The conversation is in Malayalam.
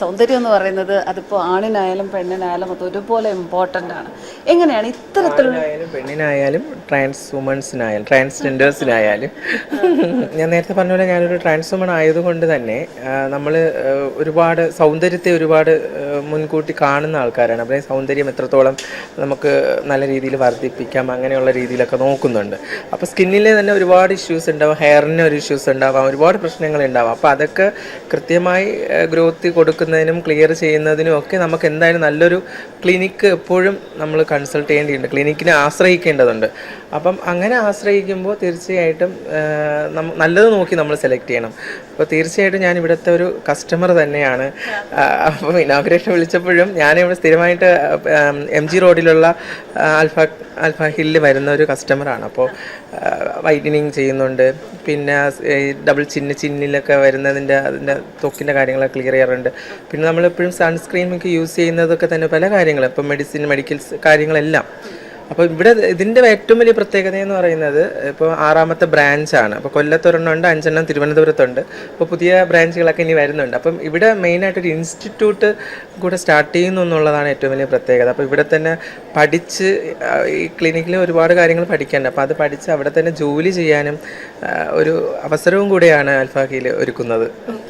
സൗന്ദര്യം എന്ന് പറയുന്നത് അതിപ്പോൾ ആണിനായാലും പെണ്ണിനായാലും അത് ഒരുപോലെ ഇമ്പോർട്ടന്റ് ആണ്. എങ്ങനെയാണ് ഇത്തരത്തിലുള്ള പെണ്ണിനായാലും ട്രാൻസ് വുമൺസിനായാലും ട്രാൻസ്ജെൻഡേഴ്സിനായാലും ഞാൻ നേരത്തെ പറഞ്ഞ പോലെ ഞാനൊരു ട്രാൻസ് വുമൺ ആയതുകൊണ്ട് തന്നെ നമ്മൾ ഒരുപാട് സൗന്ദര്യത്തെ ഒരുപാട് മുൻകൂട്ടി കാണുന്ന ആൾക്കാരാണ്. അപ്പോൾ സൗന്ദര്യം എത്രത്തോളം നമുക്ക് നല്ല രീതിയിൽ വർദ്ധിപ്പിക്കാം അങ്ങനെയുള്ള രീതിയിലൊക്കെ നോക്കുന്നുണ്ട്. അപ്പോൾ സ്കിന്നിൽ തന്നെ ഒരുപാട് ഇഷ്യൂസ് ഉണ്ടാവും ഹെയറിന് ഒരു ഇഷ്യൂസ് ഉണ്ടാവാം ഒരുപാട് പ്രശ്നങ്ങൾ ഉണ്ടാവാം. അപ്പോൾ അതൊക്കെ കൃത്യമായി ഗ്രോത്ത് കൊടുക്കുന്നതിനും ക്ലിയർ ചെയ്യുന്നതിനും ഒക്കെ നമുക്ക് എന്തായാലും നല്ലൊരു ക്ലിനിക്ക് എപ്പോഴും നമ്മൾ കൺസൾട്ട് ചെയ്യേണ്ടിയുണ്ട് ക്ലിനിക്കിനെ ആശ്രയിക്കേണ്ടതുണ്ട്. അപ്പം അങ്ങനെ ആശ്രയിക്കുമ്പോൾ തീർച്ചയായിട്ടും നല്ലത് നോക്കി നമ്മൾ സെലക്ട് ചെയ്യണം. അപ്പോൾ തീർച്ചയായിട്ടും ഞാൻ ഇവിടുത്തെ ഒരു കസ്റ്റമർ തന്നെയാണ്. അപ്പം ഇനോഗ്രേഷൻ വിളിച്ചപ്പോഴും ഞാനിവിടെ സ്ഥിരമായിട്ട് എം ജി റോഡിലുള്ള ആൽഫ അൽഫ ഹില്ലിൽ വരുന്ന ഒരു കസ്റ്റമറാണ് അപ്പോൾ വൈറ്റനിങ് ചെയ്യുന്നുണ്ട്. പിന്നെ ഡബിൾ ചിന്ന് ചിന്നിലൊക്കെ വരുന്നതിന്റെ അതിന്റെ തൊക്കിന്റെ കാര്യങ്ങളൊക്കെ ക്ലിയർ ചെയ്യാറുണ്ട്. പിന്നെ നമ്മളെപ്പോഴും സൺസ്ക്രീൻ ഒക്കെ യൂസ് ചെയ്യുന്നതൊക്കെ തന്നെ പല കാര്യങ്ങളും. ഇപ്പം മെഡിസിൻ മെഡിക്കൽ കാര്യങ്ങളെല്ലാം. അപ്പോൾ ഇവിടെ ഇതിന്റെ ഏറ്റവും വലിയ പ്രത്യേകത എന്ന് പറയുന്നത് ഇപ്പോൾ ആറാമത്തെ ബ്രാഞ്ചാണ് അപ്പോൾ കൊല്ലത്തൊരെണ്ണമുണ്ട് അഞ്ചെണ്ണം തിരുവനന്തപുരത്തുണ്ട്. അപ്പോൾ പുതിയ ബ്രാഞ്ചുകളൊക്കെ ഇനി വരുന്നുണ്ട്. അപ്പം ഇവിടെ മെയിനായിട്ടൊരു ഇൻസ്റ്റിറ്റ്യൂട്ട് കൂടെ സ്റ്റാർട്ട് ചെയ്യുന്നു എന്നുള്ളതാണ് ഏറ്റവും വലിയ പ്രത്യേകത. അപ്പോൾ ഇവിടെ തന്നെ പഠിച്ച് ഈ ക്ലിനിക്കിൽ ഒരുപാട് കാര്യങ്ങൾ പഠിക്കാനുണ്ട് അപ്പോൾ അത് പഠിച്ച് അവിടെ തന്നെ ജോലി ചെയ്യാനും ഒരു അവസരവും കൂടെയാണ് അൽഫാഖിയിൽ ഒരുക്കുന്നത്.